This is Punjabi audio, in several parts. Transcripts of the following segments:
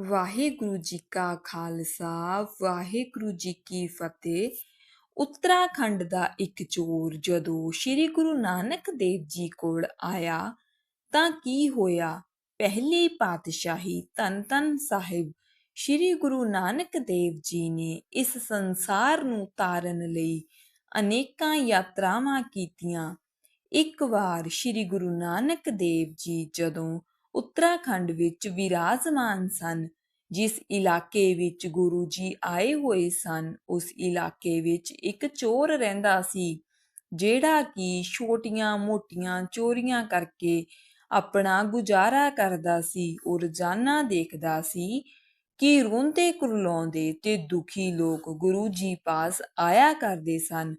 ਵਾਹਿਗੁਰੂ ਜੀ ਕਾ ਖਾਲਸਾ, ਵਾਹਿਗੁਰੂ ਜੀ ਕੀ ਫਤਿਹ। ਉੱਤਰਾਖੰਡ ਦਾ ਇੱਕ ਚੋਰ ਜਦੋਂ ਸ੍ਰੀ ਗੁਰੂ ਨਾਨਕ ਦੇਵ ਜੀ ਕੋਲ ਆਇਆ ਤਾਂ ਕੀ ਹੋਇਆ? ਪਹਿਲੀ ਪਾਤਸ਼ਾਹੀ ਧੰਨ ਧੰਨ ਸਾਹਿਬ ਸ੍ਰੀ ਗੁਰੂ ਨਾਨਕ ਦੇਵ ਜੀ ਨੇ ਇਸ ਸੰਸਾਰ ਨੂੰ ਤਾਰਨ ਲਈ ਅਨੇਕਾਂ ਯਾਤਰਾਵਾਂ ਕੀਤੀਆਂ। ਇੱਕ ਵਾਰ ਸ੍ਰੀ ਗੁਰੂ ਨਾਨਕ ਦੇਵ ਜੀ ਜਦੋਂ ਉੱਤਰਾਖੰਡ ਵਿੱਚ ਵਿਰਾਜਮਾਨ ਸਨ। ਜਿਸ ਇਲਾਕੇ ਵਿੱਚ ਗੁਰੂ ਜੀ ਆਏ ਹੋਏ ਸਨ, ਉਸ ਇਲਾਕੇ ਵਿੱਚ ਇੱਕ ਚੋਰ ਰਹਿੰਦਾ ਸੀ, ਜਿਹੜਾ ਕਿ ਛੋਟੀਆਂ-ਮੋਟੀਆਂ ਚੋਰੀਆਂ ਕਰਕੇ ਆਪਣਾ ਗੁਜ਼ਾਰਾ ਕਰਦਾ ਸੀ ਉਹ ਰੋਜ਼ਾਨਾ ਦੇਖਦਾ ਸੀ ਕਿ ਰੋਂਦੇ ਕੁਰਲਾਉਂਦੇ ਤੇ ਦੁਖੀ ਲੋਕ ਗੁਰੂ ਜੀ ਪਾਸ ਆਇਆ ਕਰਦੇ ਸਨ।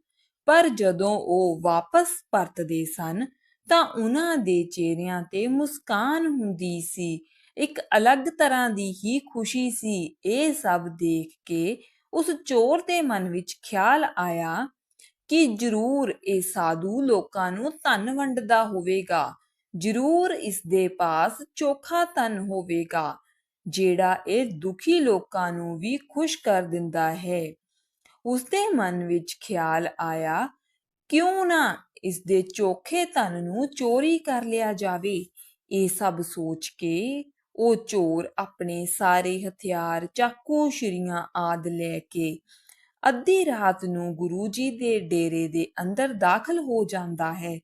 ਪਰ ਜਦੋਂ ਉਹ ਵਾਪਸ ਪਰਤਦੇ ਸਨ ਤਾਂ ਉਹਨਾਂ ਦੇ ਚਿਹਰਿਆਂ ਤੇ ਮੁਸਕਾਨ ਹੁੰਦੀ ਸੀ। ਇੱਕ ਅਲੱਗ ਤਰ੍ਹਾਂ ਦੀ ਹੀ ਖੁਸ਼ੀ ਸੀ। ਇਹ ਸਭ ਦੇਖ ਕੇ ਉਸ ਚੋਰ ਦੇ ਮਨ ਵਿੱਚ ਖਿਆਲ ਆਇਆ ਕਿ ਜ਼ਰੂਰ ਇਹ ਸਾਧੂ ਲੋਕਾਂ ਨੂੰ ਧਨ ਵੰਡਦਾ ਹੋਵੇਗਾ। ਜ਼ਰੂਰ ਇਸ ਦੇ ਪਾਸ ਚੋਖਾ ਧਨ ਹੋਵੇਗਾ, ਜਿਹੜਾ ਇਹ ਦੁਖੀ ਲੋਕਾਂ ਨੂੰ ਵੀ ਖੁਸ਼ ਕਰ ਦਿੰਦਾ ਹੈ। ਉਸ ਦੇ ਮਨ ਵਿੱਚ ਖਿਆਲ ਆਇਆ, ਕਿਉਂ ਨਾ ਇਸ ਦੇ ਚੋਖੇ ਧਨ ਨੂੰ ਚੋਰੀ ਕਰ ਲਿਆ ਜਾਵੇ। ਇਹ ਸਭ ਸੋਚ ਕੇ ਉਹ ਚੋਰ ਆਪਣੇ ਸਾਰੇ ਹਥਿਆਰ ਚਾਕੂ, ਛੁਰੀਆਂ ਆਦ ਲੈ ਕੇ ਅੱਧੀ ਰਾਤ ਨੂੰ ਗੁਰੂ ਜੀ ਦੇ ਡੇਰੇ ਦੇ ਅੰਦਰ ਦਾਖਲ ਹੋ ਜਾਂਦਾ ਹੈ।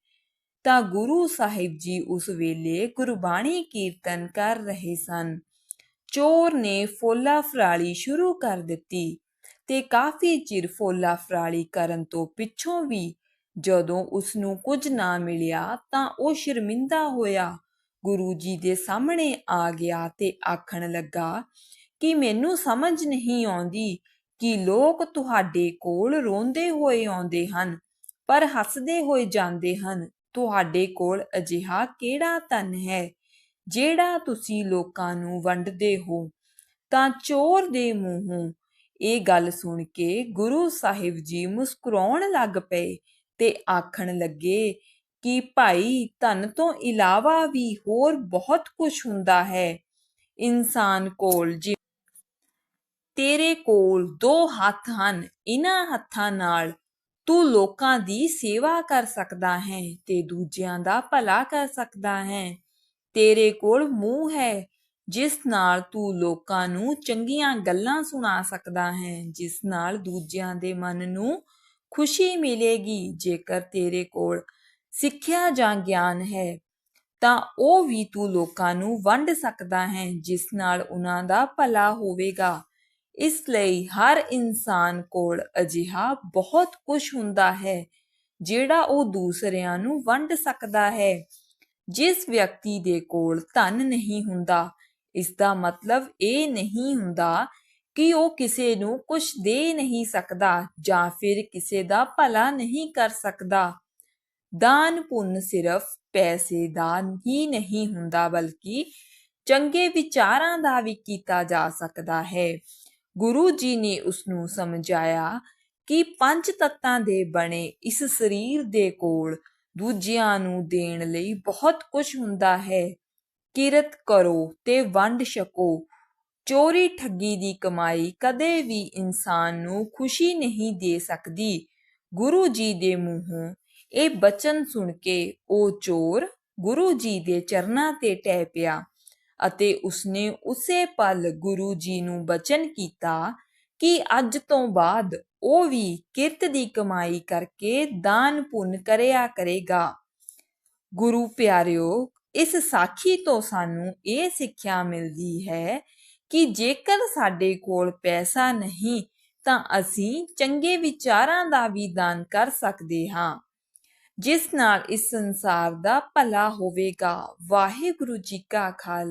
ਤਾਂ ਗੁਰੂ ਸਾਹਿਬ ਜੀ ਉਸ ਵੇਲੇ ਗੁਰਬਾਣੀ ਕੀਰਤਨ ਕਰ ਰਹੇ ਸਨ। ਚੋਰ ਨੇ ਫੋਲਾ ਫਰਾਲੀ ਸ਼ੁਰੂ ਕਰ ਦਿੱਤੀ ਤੇ ਕਾਫੀ ਚਿਰ ਫੋਲਾ ਫਰਾਲੀ ਕਰਨ ਤੋਂ ਪਿੱਛੋਂ ਵੀ ਜਦੋਂ ਉਸ ਨੂੰ ਕੁਝ ਨਾ ਮਿਲਿਆ ਤਾਂ ਉਹ ਸ਼ਰਮਿੰਦਾ ਹੋਇਆ। ਗੁਰੂ ਜੀ ਦੇ ਸਾਹਮਣੇ ਆ ਗਿਆ ਤੇ ਆਖਣ ਲੱਗਾ, ਕਿ ਮੈਨੂੰ ਸਮਝ ਨਹੀਂ ਆਉਂਦੀ ਕਿ ਲੋਕ ਤੁਹਾਡੇ ਕੋਲ ਰੋਂਦੇ ਹੋਏ ਆਉਂਦੇ ਹਨ, ਪਰ ਹੱਸਦੇ ਹੋਏ ਜਾਂਦੇ ਹਨ। ਤੁਹਾਡੇ ਕੋਲ ਅਜਿਹਾ ਕਿਹੜਾ ਧਨ ਹੈ ਜਿਹੜਾ ਤੁਸੀਂ ਲੋਕਾਂ ਨੂੰ ਵੰਡਦੇ ਹੋ? ਤਾਂ ਚੋਰ ਦੇ ਮੂੰਹੋਂ ਇਹ ਗੱਲ ਸੁਣ ਕੇ ਗੁਰੂ ਸਾਹਿਬ ਜੀ ਮੁਸਕਰਾਉਣ ਲੱਗ ਪਏ। ਤੇ ਆਖਣ ਲੱਗੇ ਕਿ ਭਾਈ ਧਨ ਤੋਂ ਇਲਾਵਾ ਵੀ ਹੋਰ ਬਹੁਤ ਕੁਝ ਹੁੰਦਾ ਹੈ। ਇਨਸਾਨ ਕੋਲ ਜੀ ਤੇਰੇ ਕੋਲ ਦੋ ਹੱਥ ਹਨ ਇਹਨਾਂ ਹੱਥਾਂ ਨਾਲ ਤੂੰ ਲੋਕਾਂ ਦੀ ਸੇਵਾ ਕਰ ਸਕਦਾ ਹੈ ਤੇ ਦੂਜਿਆਂ ਦਾ ਭਲਾ ਕਰ ਸਕਦਾ ਹੈ। ਤੇਰੇ ਕੋਲ ਮੂੰਹ ਹੈ, ਜਿਸ ਨਾਲ ਤੂੰ ਲੋਕਾਂ ਨੂੰ ਚੰਗੀਆਂ ਗੱਲਾਂ ਸੁਣਾ ਸਕਦਾ ਹੈ, ਜਿਸ ਨਾਲ ਦੂਜਿਆਂ ਦੇ ਮਨ ਨੂੰ ਖੁਸ਼ੀ ਮਿਲੇਗੀ ਜੇਕਰ ਤੇਰੇ ਕੋਲ ਸਿੱਖਿਆ ਜਾਂ ਗਿਆਨ ਹੈ, ਤਾਂ ਉਹ ਵੀ ਤੂੰ ਲੋਕਾਂ ਨੂੰ ਵੰਡ ਸਕਦਾ ਹੈ, ਜਿਸ ਨਾਲ ਉਹਨਾਂ ਦਾ ਭਲਾ ਹੋਵੇਗਾ। ਇਸ ਲਈ ਹਰ ਇਨਸਾਨ ਕੋਲ ਅਜਿਹਾ ਬਹੁਤ ਕੁਝ ਹੁੰਦਾ ਹੈ, ਜਿਹੜਾ ਉਹ ਦੂਸਰਿਆਂ ਨੂੰ ਵੰਡ ਸਕਦਾ ਹੈ। ਜਿਸ ਵਿਅਕਤੀ ਦੇ ਕੋਲ ਧਨ ਨਹੀਂ ਹੁੰਦਾ, ਇਸ ਦਾ ਮਤਲਬ ਇਹ ਨਹੀਂ ਹੁੰਦਾ ਕਿ ਉਹ ਕਿਸੇ ਨੂੰ ਕੁਝ ਦੇ ਨਹੀਂ ਸਕਦਾ ਜਾਂ ਫਿਰ ਕਿਸੇ ਦਾ ਭਲਾ ਨਹੀਂ ਕਰ ਸਕਦਾ। ਦਾਨ ਪੁੰਨ ਸਿਰਫ ਪੈਸੇ ਦਾ ਹੀ ਨਹੀਂ ਹੁੰਦਾ, ਬਲਕਿ ਚੰਗੇ ਵਿਚਾਰਾਂ ਦਾ ਵੀ ਕੀਤਾ ਜਾ ਸਕਦਾ ਹੈ। ਗੁਰੂ ਜੀ ਨੇ ਉਸ ਨੂੰ ਸਮਝਾਇਆ ਕਿ ਪੰਜ ਤੱਤਾਂ ਦੇ ਬਣੇ ਇਸ ਸਰੀਰ ਦੇ ਕੋਲ ਦੂਜਿਆਂ ਨੂੰ ਦੇਣ ਲਈ ਬਹੁਤ ਕੁਝ ਹੁੰਦਾ ਹੈ। ਕਿਰਤ ਕਰੋ ਤੇ ਵੰਡ ਛਕੋ। ਚੋਰੀ ਠੱਗੀ ਦੀ ਕਮਾਈ ਕਦੇ ਵੀ ਇਨਸਾਨ ਨੂੰ ਖੁਸ਼ੀ ਨਹੀਂ ਦੇ ਸਕਦੀ। ਗੁਰੂ ਜੀ ਦੇ ਮੂੰਹੋਂ ਇਹ ਬਚਨ ਸੁਣ ਕੇ ਉਹ ਚੋਰ ਗੁਰੂ ਜੀ ਦੇ ਚਰਨਾਂ ਤੇ ਟਹਿ ਪਿਆ ਅਤੇ ਉਸਨੇ ਉਸੇ ਪਲ ਗੁਰੂ ਜੀ ਨੂੰ ਬਚਨ ਕੀਤਾ ਕਿ ਅੱਜ ਤੋਂ ਬਾਅਦ ਉਹ ਵੀ ਕਿਰਤ ਦੀ ਕਮਾਈ ਕਰਕੇ ਦਾਨ ਪੁੰਨ ਕਰਿਆ ਕਰੇਗਾ। ਗੁਰੂ ਪਿਆਰਿਓ, ਇਸ ਸਾਖੀ ਤੋਂ ਸਾਨੂੰ ਇਹ ਸਿੱਖਿਆ ਮਿਲਦੀ ਹੈ ਕਿ ਜੇਕਰ ਸਾਡੇ ਕੋਲ ਪੈਸਾ ਨਹੀਂ, ਤਾਂ ਅਸੀਂ ਚੰਗੇ ਵਿਚਾਰਾਂ ਦਾ ਵੀ ਦਾਨ ਕਰ ਸਕਦੇ ਹਾਂ। ਜਿਸ ਨਾਲ ਇਸ ਸੰਸਾਰ ਦਾ ਭਲਾ ਹੋਵੇਗਾ। ਵਾਹਿਗੁਰੂ ਜੀ ਕਾ ਖਾਲਸਾ।